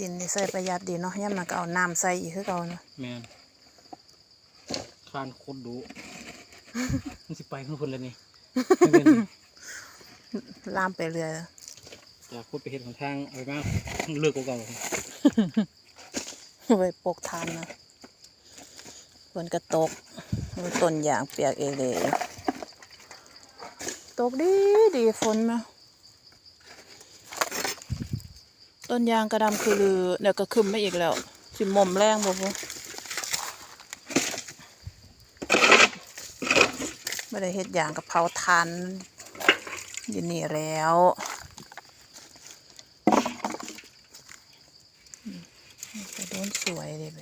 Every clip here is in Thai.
ดินนี่ใส่ประหยัดดีเนาะย่ำมันก็เอาน้ำใส่อีกคือเก่าเนาะแมนคานโคตรดุมันสิไปข้างคนเลยนี่ไม่เป็นลามไปเรื่อยจากพูดไปเห็นของทางเอาไปมากเลือกกว่าเก่าไว้ปกทานนะฝนก็ตกมันต้นยางเปียกเองเลยตกดีดีฝนมา ต้นยางกระดำคือลือเดี๋ยวก็ขึ้นมาอีกแล้ว สิหมอมแรงบ่พอไม่ได้เฮ็ดยางกับเผาทานอยู่นี่แล้วอืมกระโดนสวยเลยไป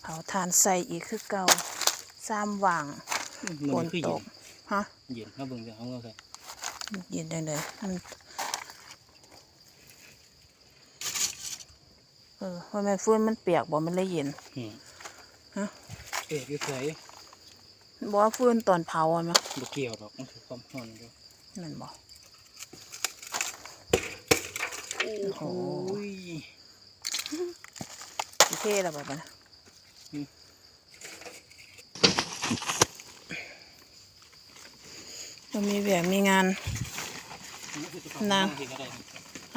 เผาทานใส่อีกคือเก่าซ้ำว่างมันฝนคือตเย็กนฮะเย็นถ้าเบิ่งจะเอาเงาใส่ เย็นจังเลยมันเออว่าแม่นฟื้นมันเปียกบ่มันเลยเย็นอืมฮะเอ๊ะอยู่เฉยบอกว่าฟื้นตอนเผาอะมั้ยบ่เกี่ยวหรอกมันคือความร้อนอยู่นั่นบอกโอ้โหสิเท่แล้วบ่ปะนะอืม มันมีแบบมีงานนาง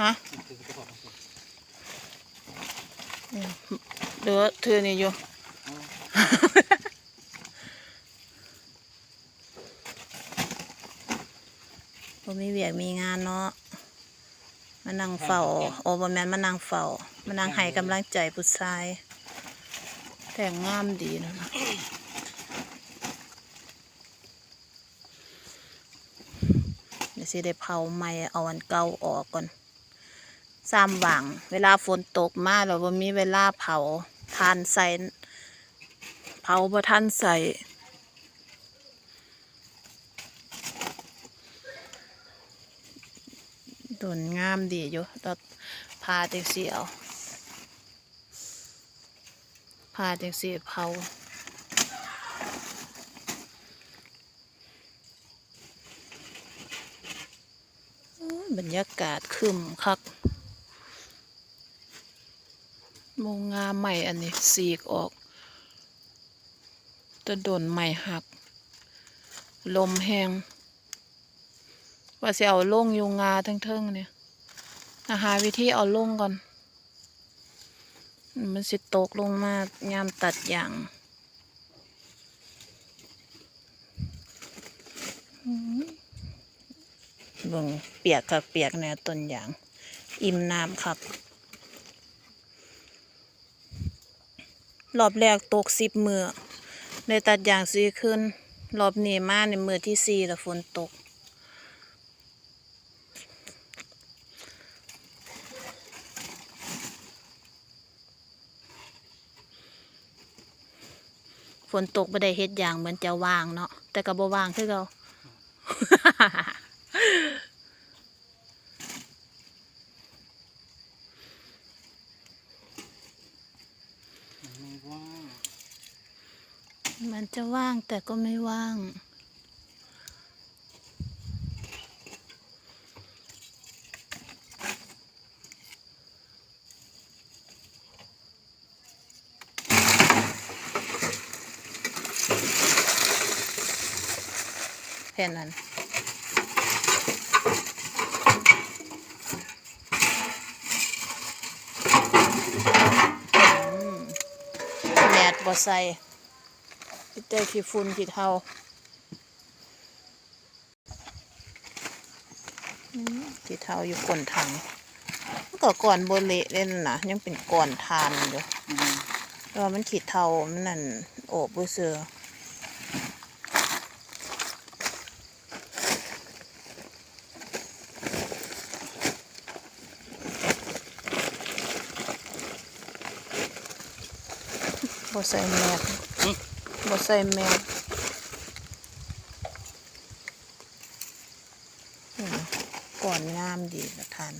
ฮะเดือเธอนี่อยู่บ่มีเวียกมีงานเนาะมานั่งเฝ้าโอ้บ่แมนมานั่งเฝ้ามานั่งให้กำลังใจผู้ชาย แต่งงามดีนะเดี๋ยว สิได้เผาไหม้เอาอันเก่าออกก่อนซ้ำหวัง เวลาฝนตกมาเราบ่มีเวลาเผาทานใส่เผาบ่ทันใส่ต้นงามดีอยู่ตัดพาจังสีเอาพาจังสีเผาโอ้ย บรรยากาศคึมคักโมงงาใหม่อันนี้สีกออกจะโดนใหม่หัก ลมแหงว่าสิเอาลงอยู่งาเทิงๆเนี่ยหาวิธีเอาลงก่อน มันสิตกลงมายามตัดอย่างอื้อ เบิ่งเปียกคักเปียกแนวต้นอย่าง อิ่มน้ำคักรอบแรกตกสิบมือได้ตัดอย่างสีขึ้น รอบนี้มาในมือที่สี่แล้วฝนตก ฝนตกบ่ได้เฮ็ดอย่างเหมือนจะว่างเนาะแต่ก็บ่ว่างคือเก่า ไม่ว่า มันจะว่างแต่ก็ไม่ว่าง แค่นั้นอืมแดบ่ใส่ พี่เต้ขี้ฝุ่นขี้เทาอืมขี้เทาอยู่ก้นถังมันก็ก่อนโบเละเล่นนะยังเป็นก่อนทานอยู่อืมแต่ว่ามันขี้เทามันนั่นโอบบ่เสือบ่ใส่แมสอืม บ่ใส่แมวก่อนงามดีละทาน